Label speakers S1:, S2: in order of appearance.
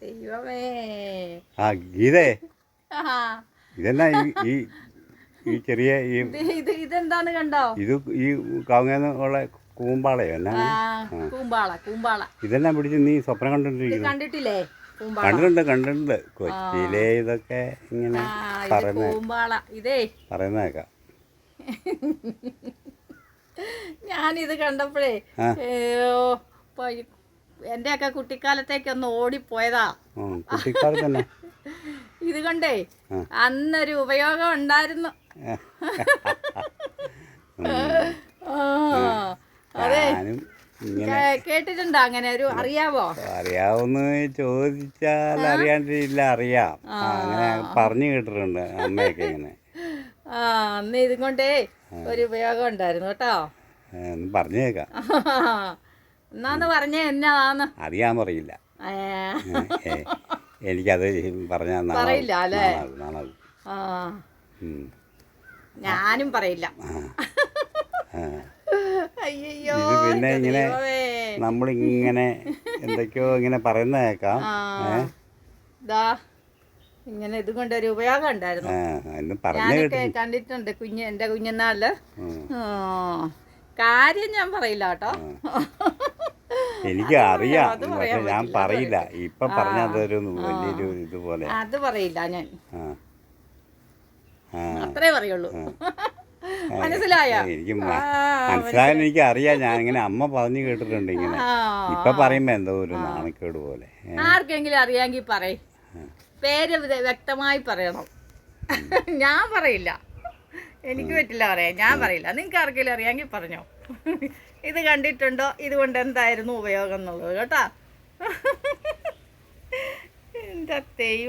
S1: ദൈവമേ
S2: ആ ഗീതേ. ഇതെന്നാ ഈ ഈ ചെറിയ ഈ
S1: ഇത് ഇത് ഇതെന്താന്ന് കണ്ടോ?
S2: ഇത് ഈ കവുങ്ങന്ന് ഉള്ള കൂമ്പാളയോ എന്നാ
S1: ആ കൂമ്പാള കൂമ്പാള.
S2: ഇതെല്ലാം പിടിച്ച് നീ സ്വപ്നം കണ്ടിട്ടിരിക്കുന്നു
S1: കണ്ടിട്ടില്ലേ?
S2: കണ്ടിട്ടുണ്ട് കണ്ടിട്ടുണ്ട്. കൊച്ചിയിലെ ഇതൊക്കെ ഇങ്ങനെ പറയുന്ന
S1: കൂമ്പാള. ഇതേ.
S2: പറയുന്ന കേൾക്കാം
S1: ഞാനിത് കണ്ടപ്പോഴേ
S2: ആ.
S1: ഒക്കെ കുട്ടിക്കാലത്തേക്ക് ഒന്ന് ഓടിപ്പോയതാ ഇത് കണ്ടേ. അന്നൊരു ഉപയോഗം ഉണ്ടായിരുന്നു. അതെ. കേട്ടിട്ടുണ്ടോ അങ്ങനെ ഒരു അറിയാവോ?
S2: അറിയാവുന്ന ചോദിച്ചാൽ അറിയാണ്ടില്ല അറിയാം. അങ്ങനെ പറഞ്ഞു കേട്ടിട്ടുണ്ട് അമ്മയൊക്കെ ഇങ്ങനെ.
S1: ആ അന്ന് ഇതും കൊണ്ടേ ഒരു ഉപയോഗം ഉണ്ടായിരുന്നു കേട്ടോ.
S2: പറഞ്ഞേക്കാം. പറഞ്ഞു
S1: എന്നാന്ന് പറഞ്ഞേ എന്നാന്ന്?
S2: അറിയാൻ പറയില്ല എനിക്കത് പറഞ്ഞാൽ
S1: പറയില്ല, അല്ലേ? ഞാനും പറയില്ല. അയ്യോ
S2: പിന്നെ ഇങ്ങനെ നമ്മളിങ്ങനെ എന്തൊക്കെയോ ഇങ്ങനെ പറയുന്ന
S1: കേക്കാം ദാ ഇങ്ങനെ ഇത് കൊണ്ട് ഒരു ഉപയോഗം ഉണ്ടായിരുന്നു. ഞാനൊക്കെ കണ്ടിട്ടുണ്ട് കുഞ്ഞ് എന്റെ
S2: കുഞ്ഞുനാളിൽ
S1: ആ, കാര്യം ഞാൻ പറയില്ല കേട്ടോ.
S2: എനിക്ക് അറിയാം. പക്ഷെ ഞാൻ പറയില്ല. ഇപ്പൊ പറഞ്ഞ അതൊരു വലിയൊരു ഇതുപോലെ.
S1: അത് പറയില്ല ഞാൻ. അത്രേ പറയുള്ളൂ. മനസ്സിലായ?
S2: എനിക്ക് മനസ്സിലായാലും എനിക്ക് അറിയാം ഞാൻ ഇങ്ങനെ അമ്മ പറഞ്ഞു കേട്ടിട്ടുണ്ട് ഇങ്ങനെ. ഇപ്പൊ പറയുമ്പോ എന്തോ ഒരു നാണക്കേട് പോലെ.
S1: ആർക്കെങ്കിലും അറിയാമെങ്കിൽ പറയും. പേര് വ്യക്തമായി പറയണം. ഞാൻ പറയില്ല. എനിക്ക് പറ്റില്ല പറയാൻ ഞാൻ പറയില്ല. നിങ്ങൾക്ക് ആർക്കെങ്കിലും അറിയാമെങ്കിൽ പറഞ്ഞോ. ഇത് കണ്ടിട്ടുണ്ടോ? ഇതുകൊണ്ട് എന്തായിരുന്നു ഉപയോഗം എന്നുള്ളത് കേട്ടോ. എന്താ